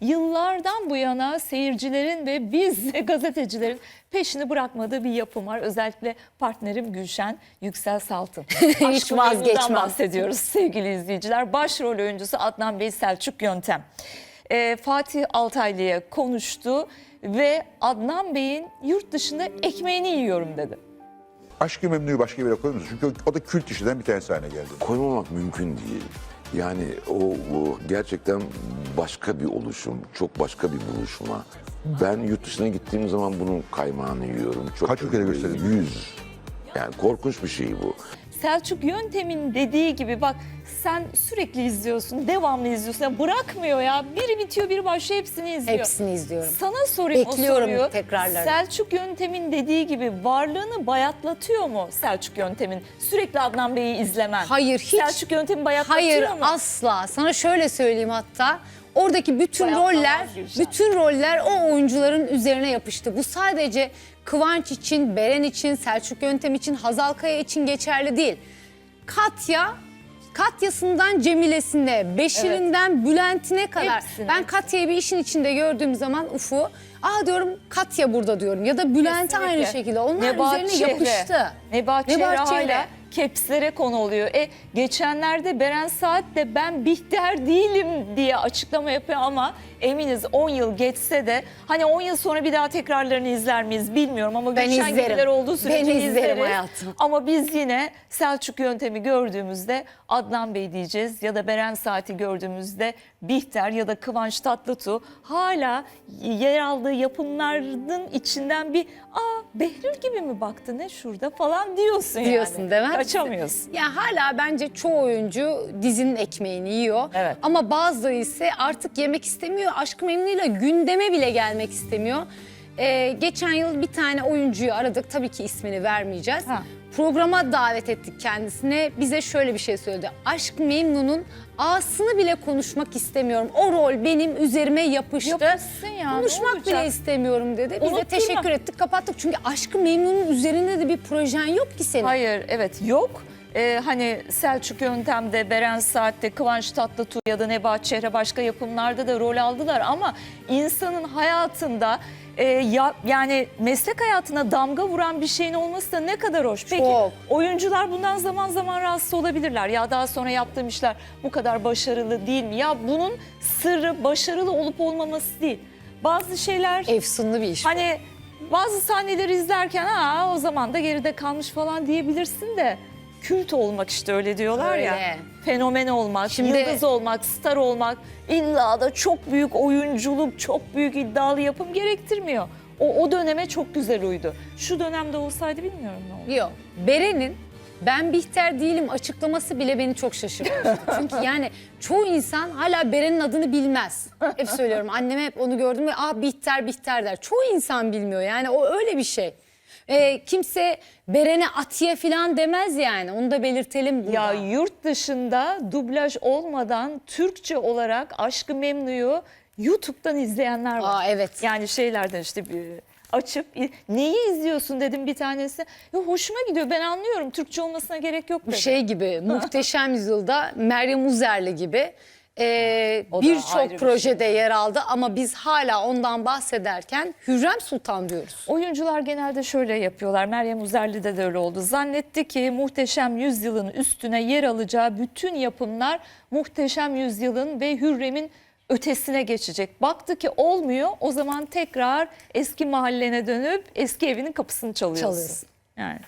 yıllardan bu yana seyircilerin ve biz gazetecilerin peşini bırakmadığı bir yapım var. Özellikle partnerim Gülşen Yüksel Saltın. Hiç. Memnu'dan bahsediyoruz sevgili izleyiciler. Başrol oyuncusu Adnan Bey Selçuk Yöntem. Ee, Fatih Altaylı'ya konuştu ve Adnan Bey'in yurt dışında ekmeğini yiyorum dedi. Aşkı Memnu'yu başka bir yere koymuyoruz. Çünkü o, da kült işlerden bir tanesi haline geldi. koymamak mümkün değil. Yani o, o gerçekten başka bir oluşum, çok başka bir buluşma. Ben yurt dışına gittiğim zaman bunun kaymağını yiyorum. Çok Kaç ülkede gösterildi? Yüz. Yani korkunç bir şey bu. Selçuk Yöntem'in dediği gibi bak sen sürekli izliyorsun, devamlı izliyorsun. Ya bırakmıyor ya. Biri bitiyor, biri başlıyor, hepsini izliyor. Hepsini izliyorum. Sana sorayım Bekliyorum o soruyu. tekrarlarını. Selçuk Yöntem'in dediği gibi varlığını bayatlatıyor mu Selçuk Yöntem'in? Sürekli Adnan Bey'i izlemen. Hayır, hiç. Selçuk Yöntem'i bayatlatıyor Hayır mu? asla. Sana şöyle söyleyeyim hatta. Oradaki bütün Bayatlamaz roller, bütün roller o oyuncuların üzerine yapıştı. Bu sadece Kıvanç için, Beren için, Selçuk Yöntem için, Hazal Kaya için geçerli değil. Katya, Katya'sından Cemile'sine, Beşir'inden Bülent'ine kadar. Hepsine. Ben Katya'yı bir işin içinde gördüğüm zaman Ufu, aa diyorum Katya burada diyorum. Ya da Bülent aynı şekilde. Onlar Nebahat üzerine Çehre. yapıştı. Nebahat, Nebahat Çehre Çehre. hala kepslere konu oluyor. E geçenlerde Beren Saat de ben Bihter değilim diye açıklama yapıyor ama eminiz 10 yıl geçse de hani 10 yıl sonra bir daha tekrarlarını izler miyiz bilmiyorum ama Ben Gülşen izlerim. gibiler olduğu sürece Ben izlerim izleriz. hayatım. Ama biz yine Selçuk yöntemi gördüğümüzde Adnan Bey diyeceğiz ya da Beren Saat'i gördüğümüzde Bihter ya da Kıvanç Tatlıtuğ hala yer aldığı yapımların içinden bir aa Behlül gibi mi baktı ne şurada falan diyorsun, Diyorsun, yani. demez misin? Kaçamıyorsun. Ya hala bence çoğu oyuncu dizinin ekmeğini yiyor. Evet. Ama bazıları ise artık yemek istemiyor. Aşk Memnu'yla gündeme bile gelmek istemiyor. Ee, geçen yıl bir tane oyuncuyu aradık. Tabii ki ismini vermeyeceğiz. Ha. Programa davet ettik kendisine. Bize şöyle bir şey söyledi. Aşk Memnu'nun ağasını bile konuşmak istemiyorum. O rol benim üzerime yapıştı. Yapışsın ya, Konuşmak bile istemiyorum dedi. Biz de teşekkür ettik kapattık. Çünkü Aşk Memnu'nun üzerinde de bir projen yok ki senin. Hayır evet yok. Ee, hani Selçuk Yöntem'de, Beren Saat'te, Kıvanç Tatlıtuğ ya da Nebahat Çehre başka yapımlarda da rol aldılar ama insanın hayatında e, ya, yani meslek hayatına damga vuran bir şeyin olması da ne kadar hoş. Peki Çok. oyuncular bundan zaman zaman rahatsız olabilirler. Ya daha sonra yaptığım işler bu kadar başarılı değil mi? Ya bunun sırrı başarılı olup olmaması değil. Bazı şeyler Efsunlu bir iş. bu. Hani bazı sahneleri izlerken ha o zaman da geride kalmış falan diyebilirsin de kült olmak işte öyle diyorlar ya. Öyle. Fenomen olmak, Şimdi- yıldız olmak, star olmak illa da çok büyük oyunculuk, çok büyük iddialı yapım gerektirmiyor. O, o döneme çok güzel uydu. Şu dönemde olsaydı bilmiyorum ne olur. Yok. Beren'in ben Bihter değilim açıklaması bile beni çok şaşırtmıştı. Çünkü yani çoğu insan hala Beren'in adını bilmez. Hep söylüyorum anneme hep onu gördüm ve ah Bihter Bihter der. Çoğu insan bilmiyor yani o öyle bir şey. Ee, kimse Beren'e Atiye falan demez yani onu da belirtelim burada. Ya yurt dışında dublaj olmadan Türkçe olarak Aşkı Memnu'yu YouTube'dan izleyenler var. Aa, evet. Yani şeylerden işte bir açıp neyi izliyorsun dedim bir tanesi. Ya hoşuma gidiyor ben anlıyorum Türkçe olmasına gerek yok Bu dedi. şey gibi muhteşem yüzyılda Meryem Uzerli gibi e, O da ayrı birçok bir projede yer aldı ama biz hala ondan bahsederken Hürrem Sultan diyoruz. Oyuncular genelde şöyle yapıyorlar. Meryem Uzerli'de de öyle oldu. Zannetti ki Muhteşem Yüzyıl'ın üstüne yer alacağı bütün yapımlar Muhteşem Yüzyıl'ın ve Hürrem'in ötesine geçecek. Baktı ki olmuyor. O zaman tekrar eski mahallene dönüp eski evinin kapısını çalıyorsun. Çalıyorsun. Yani